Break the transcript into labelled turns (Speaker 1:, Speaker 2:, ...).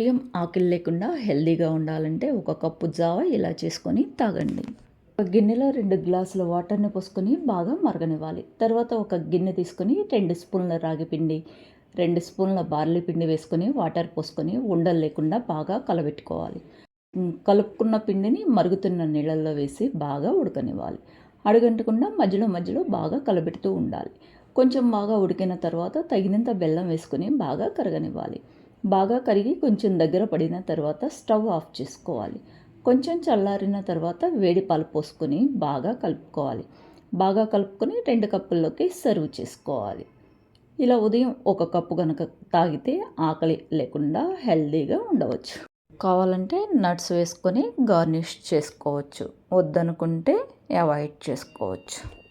Speaker 1: ఉదయం ఆకలి లేకుండా హెల్దీగా ఉండాలంటే ఒక కప్పు జావ ఇలా చేసుకొని తాగండి. ఒక గిన్నెలో రెండు గ్లాసుల వాటర్ని పోసుకొని బాగా మరగనివ్వాలి. తర్వాత ఒక గిన్నె తీసుకొని రెండు స్పూన్ల రాగి పిండి రెండు స్పూన్ల బార్లీ పిండి వేసుకొని వాటర్ పోసుకొని ఉండలు లేకుండా బాగా కలబెట్టుకోవాలి. కలుపుకున్న పిండిని మరుగుతున్న నీళ్ళల్లో వేసి బాగా ఉడకనివ్వాలి. అడుగంటకుండా మధ్యలో మధ్యలో బాగా కలబెడుతూ ఉండాలి. కొంచెం బాగా ఉడికిన తర్వాత తగినంత బెల్లం వేసుకొని బాగా కరగనివ్వాలి. బాగా కరిగి కొంచెం దగ్గర పడిన తర్వాత స్టవ్ ఆఫ్ చేసుకోవాలి. కొంచెం చల్లారిన తర్వాత వేడి పాలు పోసుకొని బాగా కలుపుకోవాలి. బాగా కలుపుకొని రెండు కప్పుల్లోకి సర్వ్ చేసుకోవాలి. ఇలా ఉదయం ఒక కప్పు కనుక తాగితే ఆకలి లేకుండా హెల్దీగా ఉండవచ్చు. కావాలంటే నట్స్ వేసుకొని గార్నిష్ చేసుకోవచ్చు. వద్దనుకుంటే అవాయిడ్ చేసుకోవచ్చు.